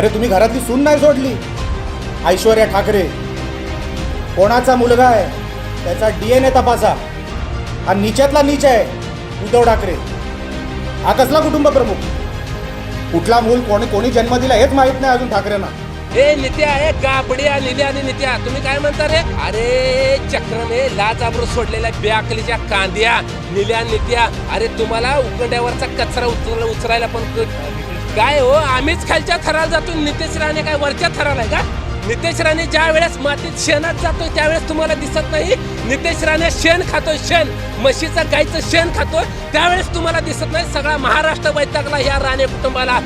अरे तुम्ही घरातली सून नाही सोडली. ऐश्वर्या ठाकरे. कोणाचा मुलगा आहे? त्याचा डी एन ए तपासा. हा नीचातला नीच आहे उद्धव ठाकरे. हा कसला कुटुंब प्रमुख? कुठला मूल कोणी कोणी जन्म दिला हेच माहीत नाही अजून ठाकरेंना. ए नित्या ए गाबड्या लिल्या आणि नित्या. तुम्ही काय म्हणता रे? अरे चक्रने लाच आबरू सोडलेल्या ब्याकलीच्या कांद्या निल्या नित्या. अरे तुम्हाला उकड्यावरचा कचरा उचल उचलायला पण क- काय हो आम्हीच खालच्या थराला जातो नितेश राणे काय वरच्या थराला आहे का? नितेश राणे ज्या वेळेस मातीत शेणात जातोय त्यावेळेस तुम्हाला दिसत नाही. नितेश राणे शेण खातोय शेण. म्हशीचं गाईचं शेण खातोय त्यावेळेस तुम्हाला दिसत नाही. सगळा महाराष्ट्र वैतागला ह्या राणे कुटुंबाला.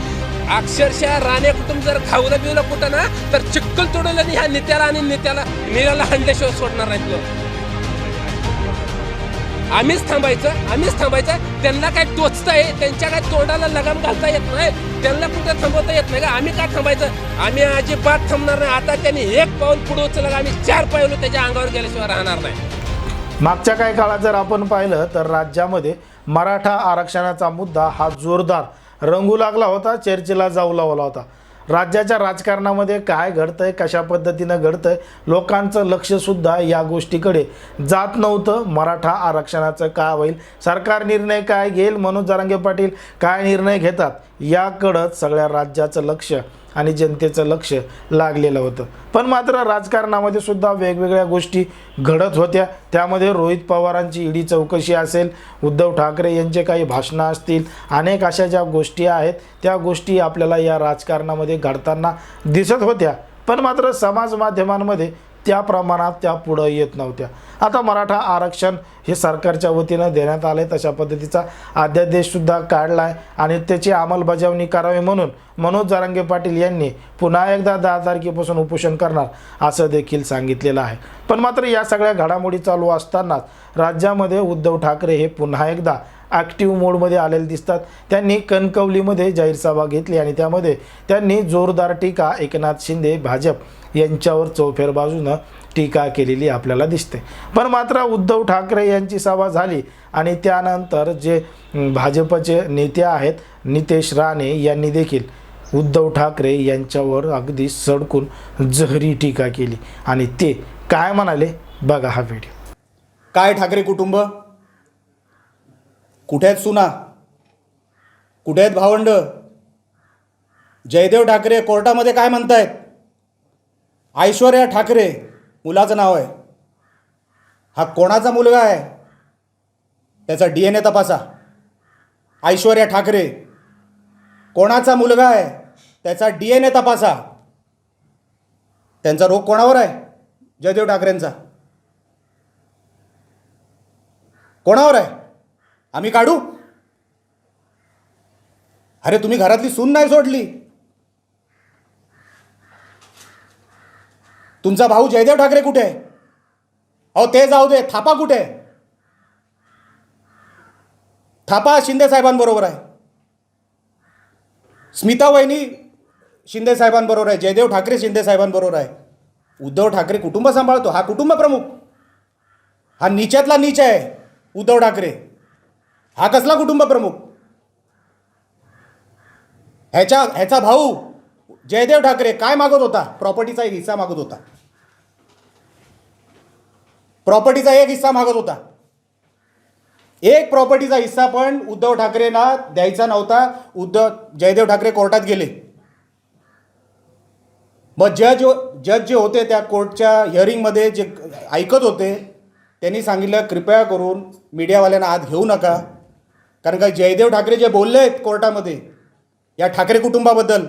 अक्षरशः राणे कुटुंब जर खावलं बिवलं कुठं ना तर चिक्कल तोडलं ह्या नित्याला आणि नित्याला निराला हंडल्याशिवाय सोडणार नाहीत लोक. आम्हीच थांबायचं आम्हीच थांबायचं. त्यांना काय टोचतंय त्यांच्या काय तोंडाला लगाम घालता येत नाही. त्यांना कुठे थांबवता येत नाही का? आम्ही काय थांबायचं? आम्ही अजिबात थांबणार नाही. आता त्यांनी एक पाऊल पुढे उचललं आम्ही चार पाऊल त्याच्या अंगावर गेल्याशिवाय राहणार नाही. मागच्या काही काळात जर आपण पाहिलं तर राज्यामध्ये मराठा आरक्षणाचा मुद्दा हा जोरदार रंगू लागला होता चर्चेला जाऊ लावला होता. राज्याच्या राजकारणामध्ये काय घडतंय कशा पद्धतीनं घडतंय लोकांचं लक्षसुद्धा या गोष्टीकडे जात नव्हतं. मराठा आरक्षणाचं का होईल? सरकार निर्णय काय घेईल? मनोज जरांगे पाटील काय निर्णय घेतात? याकडंच सगळ्या राज्याचं लक्ष आणि जनतेचं लक्ष लागलेलं होतं. पण मात्र राजकारणामध्ये सुद्धा वेगवेगळ्या गोष्टी घडत होत्या. त्यामध्ये रोहित पवारांची ईडी चौकशी असेल उद्धव ठाकरे यांचे काही भाषणं असतील अनेक अशा ज्या गोष्टी आहेत त्या गोष्टी आपल्याला या राजकारणामध्ये घडताना दिसत होत्या. पण मात्र समाज माध्यमांमध्ये त्या प्रमाणात त्या पुढं येत नव्हत्या. आता मराठा आरक्षण हे सरकारच्या वतीनं देण्यात आले तशा पद्धतीचा अध्यादेशसुद्धा काढला आहे आणि त्याची अंमलबजावणी करावी म्हणून मनोज जारांगे पाटील यांनी पुन्हा एकदा दहा तारखेपासून उपोषण करणार असं देखील सांगितलेलं आहे. पण मात्र या सगळ्या घडामोडी चालू असतानाच राज्यामध्ये उद्धव ठाकरे हे पुन्हा एकदा ॲक्टिव्ह मोडमध्ये आलेले दिसतात. त्यांनी कणकवलीमध्ये जाहीर सभा घेतली आणि त्यामध्ये त्यांनी जोरदार टीका एकनाथ शिंदे भाजप यांच्यावर चौफेर बाजूनं टीका केलेली आपल्याला दिसते. पण मात्र उद्धव ठाकरे यांची सभा झाली आणि त्यानंतर जे भाजपचे नेते आहेत नितेश राणे यांनी देखील उद्धव ठाकरे यांच्यावर अगदी सडकून जहरी टीका केली. आणि ते काय म्हणाले? बघा हा व्हिडिओ. काय ठाकरे कुटुंब? कुठे आहेत सुना? कुठे आहेत भावंड? जयदेव ठाकरे कोर्टामध्ये काय म्हणतायत? ऐश्वर्या ठाकरे मुलाचं नाव आहे. हा कोणाचा मुलगा आहे? त्याचा डी एन ए तपासा. ऐश्वर्या ठाकरे कोणाचा मुलगा आहे? त्याचा डी एन ए तपासा. त्यांचा रोग कोणावर आहे? जयदेव ठाकरेंचा. कोणावर आहे? आम्ही काढू? अरे तुम्ही घरातली सून नाही सोडली. तुमचा भाऊ जयदेव ठाकरे कुठे आहे? अहो ते जाऊ दे. थापा कुठे आहे? थापा शिंदे साहेबांबरोबर आहे. स्मिता वहिनी शिंदे साहेबांबरोबर आहे. जयदेव ठाकरे शिंदे साहेबांबरोबर आहे. उद्धव ठाकरे कुटुंब सांभाळतो. हा कुटुंब प्रमुख. हा नीचातला नीच आहे. उद्धव ठाकरे. हा कसला कुटुंब प्रमुख? ह्याच्या ह्याचा भाऊ जयदेव ठाकरे काय मागत होता? प्रॉपर्टीचा एक हिस्सा मागत होता. प्रॉपर्टीचा एक हिस्सा मागत होता. एक प्रॉपर्टीचा हिस्सा पण उद्धव ठाकरेंना द्यायचा नव्हता. उद्धव जयदेव ठाकरे कोर्टात गेले. मग जज जज जे होते त्या कोर्टच्या हिअरिंगमध्ये जे ऐकत होते त्यांनी सांगितलं कृपया करून मीडियावाल्यांना आत घेऊ नका. कारण का जयदेव ठाकरे जे बोलले आहेत कोर्टामध्ये या ठाकरे कुटुंबाबद्दल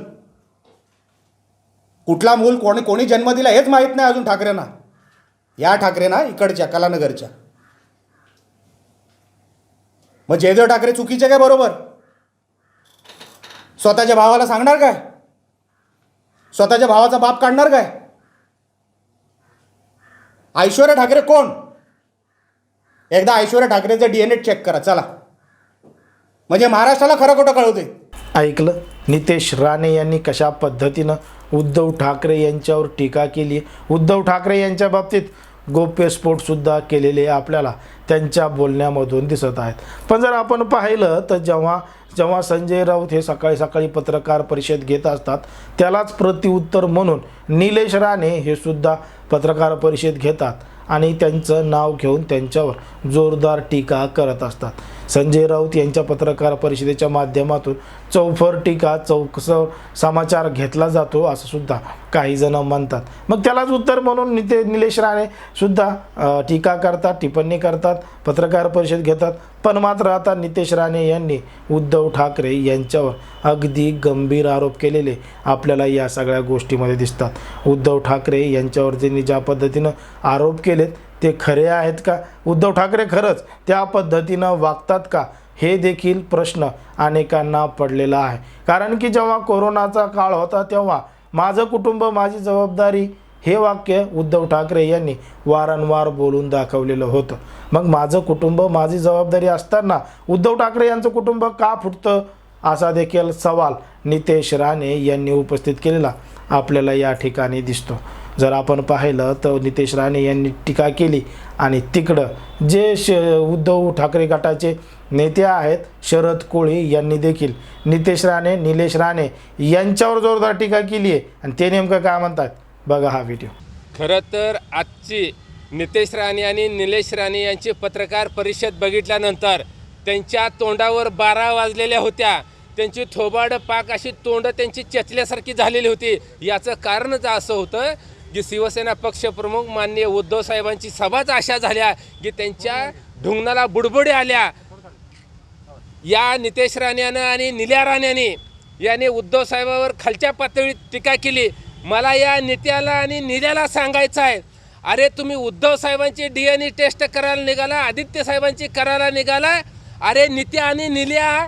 कुठला मूल कोणी कोणी जन्म दिला हेच माहीत नाही अजून ठाकरेंना. या ठाकरेंना इकडच्या कलानगरच्या. मग जयदेव ठाकरे चुकीचे काय बरोबर? स्वतःच्या भावाला सांगणार काय? स्वतःच्या भावाचा बाप काढणार काय? ऐश्वर्या ठाकरे कोण? एकदा ऐश्वर्या ठाकरेचं डी एन ए चेक करा चला. म्हणजे महाराष्ट्राला खरं खोटं कळवते ऐकलं? नितेश राणे यांनी कशा पद्धतीनं उद्धव ठाकरे यांच्यावर टीका केली? उद्धव ठाकरे यांच्या बाबतीत गोप्यस्फोटसुद्धा केलेले आपल्याला त्यांच्या बोलण्यामधून दिसत आहेत. पण जर आपण पाहिलं तर जेव्हा जेव्हा संजय राऊत हे सकाळी सकाळी पत्रकार परिषद घेत असतात त्यालाच प्रतिउत्तर म्हणून निलेश राणे हे सुद्धा पत्रकार परिषद घेतात आणि त्यांचं नाव घेऊन त्यांच्यावर जोरदार टीका करत असतात. संजय राऊत यांच्या पत्रकार परिषदेच्या माध्यमातून चौफर टीका चौकस समाचार घेतला जातो असं सुद्धा काही जण म्हणतात. मग त्यालाच उत्तर म्हणून निते निलेश राणे सुद्धा टीका करतात टिप्पणी करतात पत्रकार परिषद घेतात. पण मात्र आता नितेश राणे यांनी उद्धव ठाकरे यांच्यावर अगदी गंभीर आरोप केलेले आपल्याला या सगळ्या गोष्टीमध्ये दिसतात. उद्धव ठाकरे यांच्यावर त्यांनी ज्या पद्धतीनं आरोप केलेत ते खरे आहेत का? उद्धव ठाकरे खरंच त्या पद्धतीनं वागतात का? हे देखील प्रश्न अनेकांना पडलेला आहे. कारण की जेव्हा कोरोनाचा काळ होता तेव्हा माझं कुटुंब माझी जबाबदारी हे वाक्य उद्धव ठाकरे यांनी वारंवार बोलून दाखवलेलं होतं. मग माझं कुटुंब माझी जबाबदारी असताना उद्धव ठाकरे यांचं कुटुंब का फुटतं? असा देखील सवाल नितेश राणे यांनी उपस्थित केलेला आपल्याला या ठिकाणी दिसतो. जर आपण पाहिलं तर नितेश राणे यांनी टीका केली आणि तिकडं जे श उद्धव ठाकरे गटाचे नेते आहेत शरद कोळी यांनी देखील नितेश राणे निलेश राणे यांच्यावर जोरदार टीका केली आहे आणि ते नेमकं काय म्हणतात? बघा हा व्हिडिओ खरं तर आजची नितेश राणे आणि निलेश राणे यांची पत्रकार परिषद बघितल्यानंतर त्यांच्या तोंडावर बारा वाजलेल्या होत्या. त्यांची थोबाड पाक अशी तोंड त्यांची चेचल्यासारखी झालेली होती. याचं कारणच असं होतं की शिवसेना पक्षप्रमुख माननीय उद्धव साहेबांची सभाच अशा झाल्या की त्यांच्या ढुंगणाला बुडबुडे आल्या. या नितेश राण्यानं आणि निल्या राण्याने याने उद्धव साहेबावर खालच्या पातळीत टीका केली. मला या नित्याला आणि निल्याला सांगायचं आहे. अरे तुम्ही उद्धव साहेबांची डी एन ए टेस्ट करायला निघाला आदित्य साहेबांची करायला निघाला. अरे नित्या आणि निल्या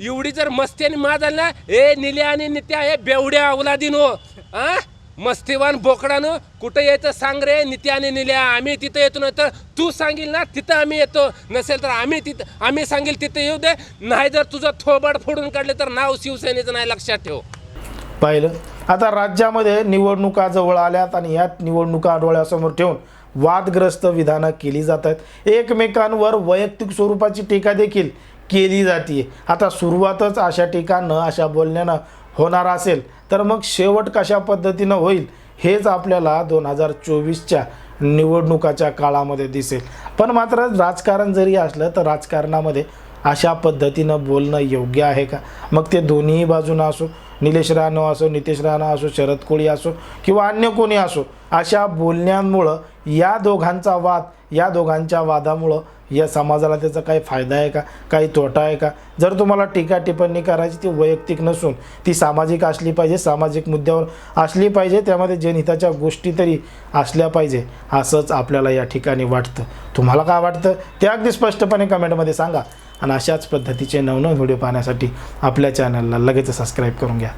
एवढी जर मस्ती आणि मा झाली ना ए निल्या आणि नित्या हे बेवड्या अवलादीनो हो. आ? मस्तीवान बोकडानं कुठं यायचं सांग रे नित्या आणि निल्या आम्ही तिथं येतो नाही तर तू सांगील ना तिथं आम्ही येतो. नसेल तर आम्ही तिथं आम्ही सांगेल तिथं येऊ दे. नाही जर तुझं थोबाड फोडून काढले तर नाव शिवसेनेचं नाही लक्षात ठेव. पाहिलं? आता राज्यामध्ये निवडणुका जवळ आल्यात आणि या निवडणुका डोळ्यासमोर ठेवून वादग्रस्त विधानं केली जात आहेत. एकमेकांवर वैयक्तिक स्वरूपाची टीका देखील केली जाते. आता सुरुवातच अशा ठिकाणं अशा बोलण्यानं होणार असेल तर मग शेवट कशा पद्धतीनं होईल हेच आपल्याला दोन हजार चोवीसच्या निवडणुकाच्या काळामध्ये दिसेल. पण मात्र राजकारण जरी असलं तर राजकारणामध्ये अशा पद्धतीनं बोलणं योग्य आहे का? मग ते दोन्ही बाजूनं असो निलेश राणो असो नितेश राणा असो शरद कोळी असो किंवा अन्य कोणी असो अशा बोलण्यांमुळं या दोघांचा वाद या दोघांच्या वादामुळं या समाजाला त्याचा काही फायदा आहे का? काही तोटा आहे का? जर तुम्हाला टीका टिप्पणी करायची ती वैयक्तिक नसून ती सामाजिक असली पाहिजे सामाजिक मुद्द्यावर असली पाहिजे त्यामध्ये जनहिताच्या गोष्टी तरी असल्या पाहिजे असंच आपल्याला या ठिकाणी वाटतं. तुम्हाला काय वाटतं? ते अगदी स्पष्टपणे कमेंटमध्ये सांगा. आणि अशाच पद्धतीचे नवनवीन व्हिडिओ पाहण्यासाठी आपल्या चॅनलला लगेच सबस्क्राईब करून घ्या.